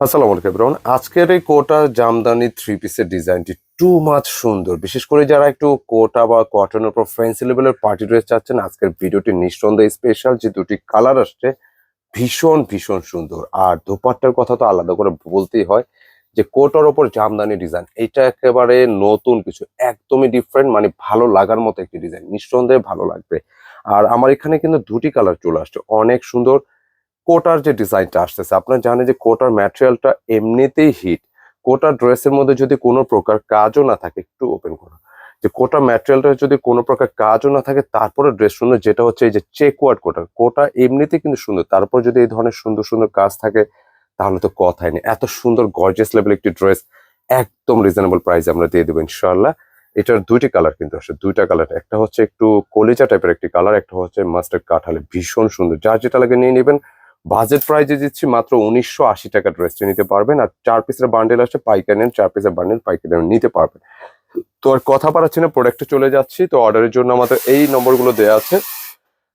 আসসালামু আলাইকুম এভরিওয়ান আজকের এই কোটা জামদানি থ্রি পিসের ডিজাইনটি টু মাচ সুন্দর। বিশেষ করে যারা একটু কোটা বা কটনের উপর ফ্রেন্সি লেভেলের পার্টি ড্রেস চাচ্ছেন, আজকের ভিডিওটি নিঃসন্দেহে স্পেশাল যে দুটি কালার আসছে, ভীষণ ভীষণ সুন্দর। আর দোপাট্টার কথা তো আলাদা করে বলতেই হয় যে কোটার ওপর জামদানি ডিজাইন এটা একেবারে নতুন কিছু, একদমই ডিফারেন্ট মানে ভালো লাগার মতো একটি ডিজাইন নিঃসন্দেহে ভালো লাগবে। আর আমার এখানে কিন্তু দুটি কালার চলে আসছে, অনেক সুন্দর কোটার যে ডিজাইনটা আসতেছে, আপনারা জানেন যে কোটার ম্যাটেরিয়ালটা এমনিতেই হিট কোটার ড্রেসের মধ্যে যদি কোনো প্রকার কাজও না থাকে, একটু ওপেন করো যে কোটা ম্যাটেরিয়ালটা যদি কোনো প্রকার কাজও না থাকে, তারপরে ড্রেস সুন্দর, যেটা হচ্ছে এই যে চেক ওয়ার্ড কোটা। কোটা এমনিতেই কিন্তু সুন্দর। তারপর যদি এই ধরনের সুন্দর সুন্দর কাজ থাকে, তাহলে তো কথাই নেই। এত সুন্দর গর্জিয়াস লেভেল একটি ড্রেস একদম রিজনেবল প্রাইসে আমরা দিয়ে দেবো ইনশাল্লাহ এটার দুইটি কালার কিন্তু আসে। দুইটা কালার একটা হচ্ছে একটু কলিজা টাইপের একটি কালার একটা হচ্ছে মাস্টার কাঠালে। ভীষণ সুন্দর। যার যেটা লাগে নিয়ে নেবেন। বাজেট প্রাইজে দিচ্ছি, মাত্র উনিশশো আশি টাকা ড্রেসটি নিতে পারবেন। আর চার পিসের বান্ডেল আসছে, পাইকারি নেন, চার পিসের বান্ডেল পাইকারি নিতে পারবেন। তো আর কথা বাড়াচ্ছি না প্রোডাক্টে চলে যাচ্ছি। তো অর্ডারের জন্য আমাদের এই নম্বরগুলো দেওয়া আছে।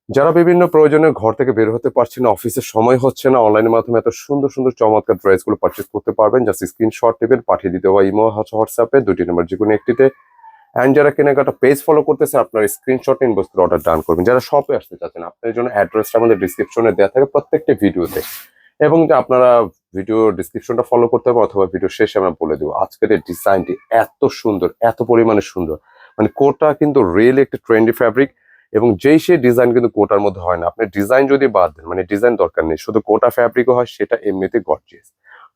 যারা বিভিন্ন প্রয়োজনে ঘর থেকে বের হতে পারছে না অফিসের সময় হচ্ছে না অনলাইনের মাধ্যমে এত সুন্দর সুন্দর, চমৎকার ড্রেসগুলো পারচেস করতে পারবেন। জাস্ট স্ক্রিনশট নেবেন, পাঠিয়ে দিতে হয় ইমো হোয়াটসঅ্যাপে দুটি নম্বর যে কোনো একটিতে অ্যান্ড যারা কেনাকাটা পেজ ফলো করতেছে, আপনার স্ক্রিনশট করে অর্ডার ডান করবেন। যারা শপে আসতে চাচ্ছেন আপনার জন্য অ্যাড্রেসটা আমাদের ডিসক্রিপশনে দেওয়া থাকে প্রত্যেকটি ভিডিওতে এবং আপনারা ভিডিও ডিসক্রিপশনটা ফলো করতে হবে অথবা ভিডিও শেষে আমরা বলে দেবো, আজকের এই ডিজাইনটি এত সুন্দর, এত পরিমাণে সুন্দর। মানে কোটা কিন্তু রিয়েলি একটা ট্রেন্ডি ফ্যাব্রিক এবং যেই সেই ডিজাইন কিন্তু কোটার মধ্যে হয় না। আপনি ডিজাইন যদি বাদ দেন মানে ডিজাইন দরকার নেই, শুধু কোটা ফ্যাব্রিকও হয়, সেটা এমনিতে গর্জিয়াস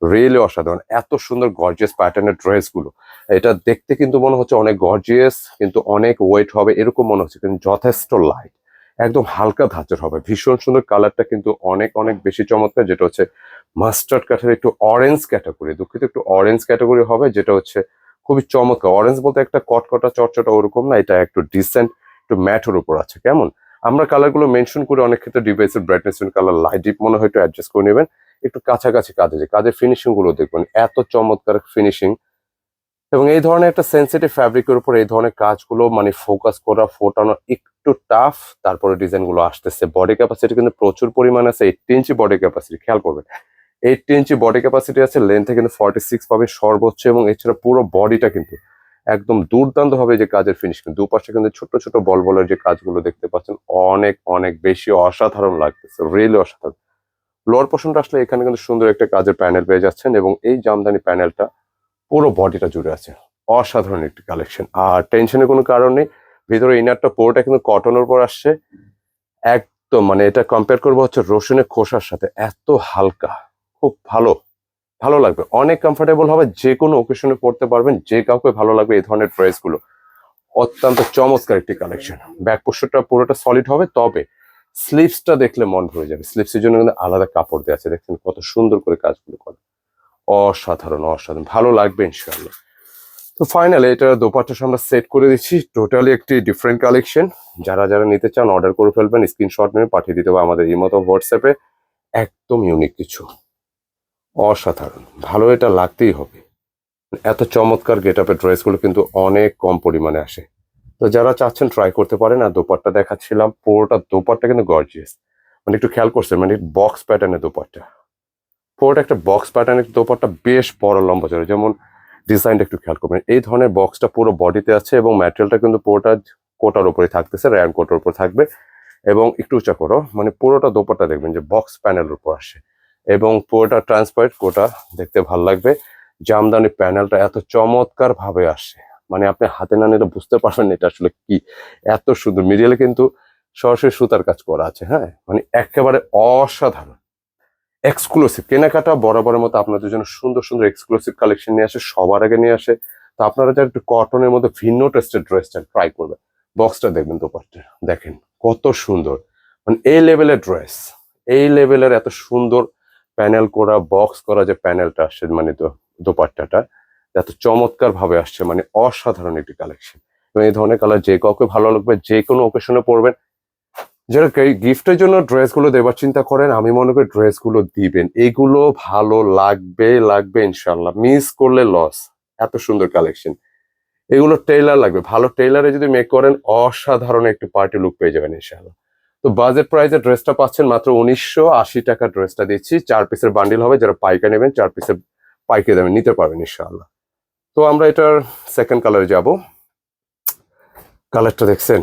রিয়েলি অসাধারণ। এত সুন্দর গর্জিয়াস প্যাটার্নের ড্রেসগুলো এটা দেখতে কিন্তু মনে হচ্ছে অনেক গর্জিয়াস কিন্তু অনেক ওয়েট হবে এরকম মনে হচ্ছে, কিন্তু যথেষ্ট লাইট একদম হালকা ধাঁচের হবে। ভীষণ সুন্দর কালারটা কিন্তু অনেক অনেক বেশি চমৎকার। যেটা হচ্ছে মাস্টার্ড কাঠের একটু অরেঞ্জ ক্যাটাগরি দুঃখিত একটু অরেঞ্জ ক্যাটাগরি হবে, যেটা হচ্ছে খুবই চমৎকার। অরেঞ্জ বলতে একটা কটকটা, চটচটা ওরকম না, এটা একটু ডিসেন্ট একটু ম্যাটের উপর আছে। কেমন? আমরা কালারগুলো মেনশন করে অনেক ক্ষেত্রে ডিভাইসের ব্রাইটনেস কালার লাইট ডিপ মনে হয় একটু অ্যাডজাস্ট করে নেবেন। একটু কাছাকাছি কাজে যে কাজের ফিনিশিংগুলো দেখবেন এত চমৎকার ফিনিশিং এবং এই ধরনের একটা সেন্সিটিভ ফ্যাব্রিকের উপর এই ধরনের কাজগুলো মানে ফোকাস করা, ফোটানো একটু টাফ তারপরে ডিজাইনগুলো আসতেছে। বডি ক্যাপাসিটি কিন্তু প্রচুর পরিমাণ আছে এইট ইঞ্চি বডি ক্যাপাসিটি খেয়াল করবেন। এইট ইঞ্চি বডি ক্যাপাসিটি আছে লেন্থে কিন্তু ফর্টি সিক্স পাবেন সর্বোচ্চ, এবং এছাড়া পুরো বডিটা কিন্তু একদম দুর্দান্ত হবে যে কাজের ফিনিশিং দুপাশে কিন্তু ছোট ছোট বল বলের যে কাজগুলো দেখতে পাচ্ছেন, অনেক অনেক বেশি অসাধারণ লাগতেছে রিয়েলি অসাধারণ। লোয়ার পোর্শনটা আসলে এখানে কিন্তু সুন্দর একটা কাজের প্যানেল পেয়ে যাচ্ছেন এবং এই জামদানি প্যানেলটা পুরো বডিটা জুড়ে আছে। অসাধারণ একটি কালেকশন আর টেনশনের কোনো কারণ নেই, ভিতরে ইনারটা পুরোটা কিন্তু কটনের উপর আসছে। একদম মানে এটা কম্পেয়ার করব হচ্ছে রসুনের খোসার সাথে, এত হালকা, খুব ভালো। ভালো লাগবে। অনেক কমফোর্টেবল হবে যে কোনো ওকেশনে পড়তে পারবেন, যে কাউকে ভালো লাগবে এই ধরনের ড্রেসগুলো অত্যন্ত চমৎকার একটি কালেকশন ব্যাক পোস্টারটা পুরোটা সলিড হবে, তবে স্লিভসটা দেখলে মন ভরে যাবে। স্লিভসের জন্য কিন্তু আলাদা কাপড় দেওয়া আছে। দেখছেন কত সুন্দর করে কাজগুলো করে। অসাধারণ অসাধারণ। ভালো লাগবে ইনশাআল্লাহ। তো ফাইনালি এটা দোপাট্টা আমরা সেট করে দিচ্ছি। টোটালি একটি ডিফারেন্ট কালেকশন যারা যারা নিতে চান অর্ডার করে ফেলবেন স্ক্রিনশট নিয়ে পাঠিয়ে দিতে হবে আমাদের এই মতো হোয়াটসঅ্যাপে একদম ইউনিক কিছু। অসাধারণ। ভালো এটা লাগতেই হবে। এত চমৎকার গেট আপের ড্রেসগুলো কিন্তু অনেক কম পরিমাণে আসে। তো যারা চাচ্ছেন ট্রাই করতে পারেন, আর দোপাট্টা দেখাচ্ছিলাম, পুরোটা দোপাট্টা কিন্তু গর্জিয়াস মানে একটু খেয়াল করছেন মানে বক্স প্যাটার্নের দোপাট্টা। পুরোটা একটা বক্স প্যাটার্নের দোপাট্টা বেশ বড়, লম্বা চড়ে যেমন ডিজাইনটা একটু খেয়াল করবেন। এই ধরনের বক্সটা পুরো বডিতে আছে এবং ম্যাটেরিয়ালটা কিন্তু পুরোটা কোটার উপরে থাকতেছে র্যান কোটার উপর থাকবে। এবং একটু উঁচা করো মানে পুরোটা দোপাট্টা দেখবেন যে বক্স প্যানেলের উপর আসে। এবং পুরোটা ট্রান্সপারেন্ট কোটা দেখতে ভালো লাগবে। জামদানি প্যানেলটা এত চমৎকার ভাবে আসে মানে আপনি হাতে না নিলে বুঝতে পারবেন এটা আসলে কি। এত সুন্দর মিডিয়ালে কিন্তু সরাসরি সুতার কাজ করা আছে হ্যাঁ? মানে একেবারে অসাধারণ। এক্সক্লুসিভ কেনাকাটা বরাবরের মতো আপনাদের জন্য সুন্দর সুন্দর এক্সক্লুসিভ কালেকশন নিয়ে আসে, সবার আগে নিয়ে আসে। তো আপনারা যারা একটু কটনের মধ্যে ভিন্ন টেস্টের ড্রেসটা ট্রাই করবেন। বক্সটা দেখবেন দোপাট্টা দেখেন কত সুন্দর। মানে এই লেভেলের ড্রেস এই লেভেলের এত সুন্দর প্যানেল করা বক্স করা যে প্যানেলটা আসছে মানে দোপাট্টাটা, এত চমৎকার ভাবে আসছে মানে অসাধারণ একটি কালেকশন এবং এই ধরনের কালার যে কাউকে ভালো লাগবে, যে কোনো ওকেশনে পরবেন। যারা গিফটের জন্য ড্রেসগুলো দেবার চিন্তা করেন, আমি মনে করি ড্রেসগুলো দিবেন। এগুলো ভালো লাগবে লাগবে ইনশাল্লাহ মিস করলে লস এত সুন্দর কালেকশন এগুলো টেইলার লাগবে। ভালো টেইলারে যদি মেক করেন, অসাধারণ একটি পার্টি লুক পেয়ে যাবেন ইনশাল্লাহ তো বাজেট প্রাইসে ড্রেসটা পাচ্ছেন মাত্র উনিশশো আশি টাকা ড্রেসটা দিচ্ছি। চার পিসের বান্ডিল হবে, যারা পাইকা নেবেন চার পিসের পাইকে দামে নিতে পারবেন ইনশাআল্লাহ। তো আমরা এটার সেকেন্ড কালারে যাব। কালারটা দেখছেন?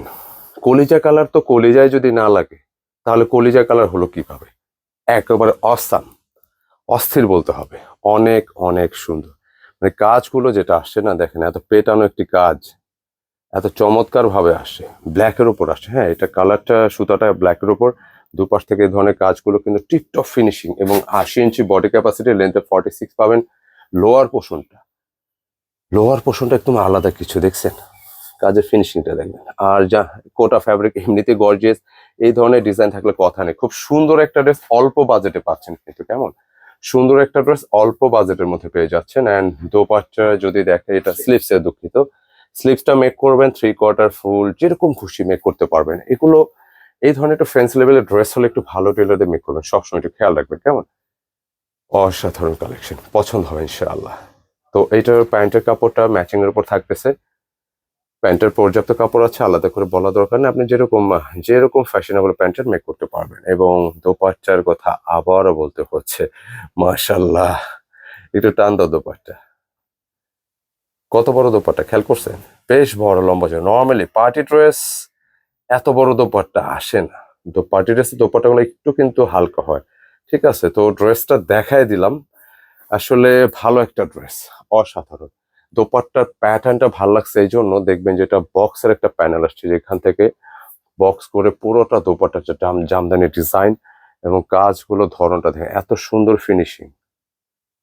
কলিজা কালার তো কলিজায় যদি না লাগে, তাহলে কলিজা কালার হলো কীভাবে? একেবারে অসাম অস্থির বলতে হবে। অনেক অনেক সুন্দর। মানে কাজগুলো যেটা আসছে না, দেখেন এত পেটানো একটি কাজ। এত চমৎকার ভাবে আসে ব্ল্যাকের উপর আসে। হ্যাঁ এটা কালারটা সুতাটা ব্ল্যাকের উপর। দুপাশ থেকে এই ধরনের কাজগুলো কিন্তু টিপটপ ফিনিশিং এবং আশি ইঞ্চি বডি ক্যাপাসিটি লেন্থে ফর্টি সিক্স পাবেন। লোয়ার পোর্শনটা লোয়ার পোর্শনটা একদম আলাদা কিছু দেখছেন? কাজের ফিনিশিংটা দেখবেন। আর যা কোটা ফ্যাব্রিক এমনিতে গর্জিয়াস এই ধরনের ডিজাইন থাকলে কথা নেই। খুব সুন্দর একটা ড্রেস অল্প বাজেটে পাচ্ছেন কিন্তু কেমন? সুন্দর একটা ড্রেস অল্প বাজেটের মধ্যে পেয়ে যাচ্ছেন। অ্যান্ড দোপাট্টা যদি দেখে এটা স্লিপসে দুঃখিত। স্লিপসটা মেক করবেন থ্রি কোয়ার্টার ফুল যেরকম খুশি মেক করতে পারবেন। এগুলো, এই ধরনের একটু ফ্রেন্স লেভেলের ড্রেস হলে একটু ভালো টেলারে মেক করবেন। সবসময় একটু খেয়াল রাখবেন, কেমন? অসাধারণ কালেকশন পছন্দ হবে ইনশাআল্লাহ। তো এইটার প্যান্টের কাপড়টা ম্যাচিং এর উপর থাকতেছে। প্যান্টের পর্যাপ্ত কাপড় আছে, আলাদা করে বলা দরকার নেই। আপনি যেরকম যেরকম ফ্যাশনেবল প্যান্টের মেক করতে পারবেন। এবং দোপাট্টার কথা আবারও বলতে হচ্ছে মাশাল্লাহ একটু টান দাও দোপাট্টা। কত বড় দোপাট্টা? খেয়াল করছেন বেশ বড়, লম্বা ছিল। নর্মালি পার্টি ড্রেস এত বড় দোপাট্টা আসে না। তো পার্টি ড্রেসের দোপাট্টাগুলো একটু কিন্তু হালকা হয়। ঠিক আছে, তো ড্রেসটা দেখাই দিলাম। আসলে ভালো একটা ড্রেস অসাধারণ। দোপাট্টার প্যাটার্নটা ভালো লাগছে এই জন্য দেখবেন যেটা বক্সের একটা প্যানেল আসছে যেখান থেকে বক্স করে পুরোটা দোপাট্টা জাম জামদানি ডিজাইন এবং কাজগুলো ধরনটা দেখেন। এত সুন্দর ফিনিশিং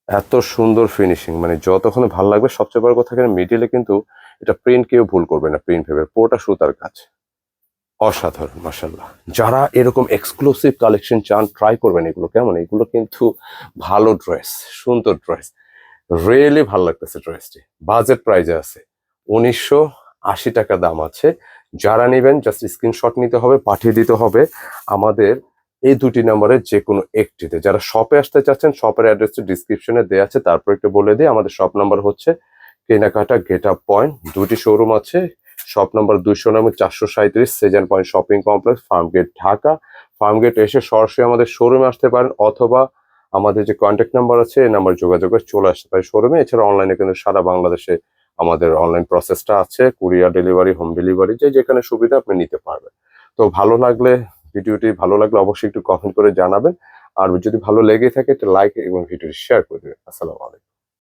এত সুন্দর ফিনিশিং মানে যতক্ষণ ভালো লাগবে, সবচেয়ে বড় কথা মিডিলে কিন্তু এটা প্রিন্ট কেউ ভুল করবে না প্রিন্ট ভেবে পুরোটা সুতার কাজ। অসাধারণ মাসাল্লাহ যারা এরকম এক্সক্লুসিভ কালেকশন চান ট্রাই করবেন এগুলো। কেমন? এগুলো কিন্তু ভালো ড্রেস সুন্দর ড্রেস রিয়েলি ভালো লাগতেছে ড্রেসটি বাজেট প্রাইজে আছে। উনিশশো আশি টাকা দাম আছে। যারা নেবেন জাস্ট স্ক্রিনশট নিতে হবে, পাঠিয়ে দিতে হবে। আমাদের এই দুটি নম্বরে যে কোনো একটিতে। যারা শপে আসতে চাচ্ছেন শপের অ্যাড্রেসটি ডিসক্রিপশনে দেওয়া আছে। তারপর একটু বলে দিই, আমাদের শপ নাম্বার হচ্ছে কেনাকাটা গেট আপ পয়েন্ট। দুটি শোরুম আছে শপ নাম্বার দুইশো নম্বর চারশো সাঁত্রিশ Sezan point shopping complex Farmgate Dhaka. Farmgate এসে সরাসরি আমাদের শোরুমে আসতে পারেন, অথবা আমাদের যে কন্ট্যাক্ট নাম্বার আছে, এই নাম্বার যোগাযোগ করে চলে আসতে পারে শোরুমে এছাড়া অনলাইনে কিন্তু সারা বাংলাদেশে আমাদের অনলাইন প্রসেসটা আছে কুরিয়ার ডেলিভারি হোম ডেলিভারি যে যেখানে সুবিধা আপনি নিতে পারবেন। তো ভালো লাগলে ভিডিওটি ভালো লাগলে অবশ্যই একটু কমেন্ট করে জানাবেন। আর যদি ভালো লেগে থাকে, একটা লাইক এবং ভিডিওটি শেয়ার করে দেবেন। আসসালামু আলাইকুম।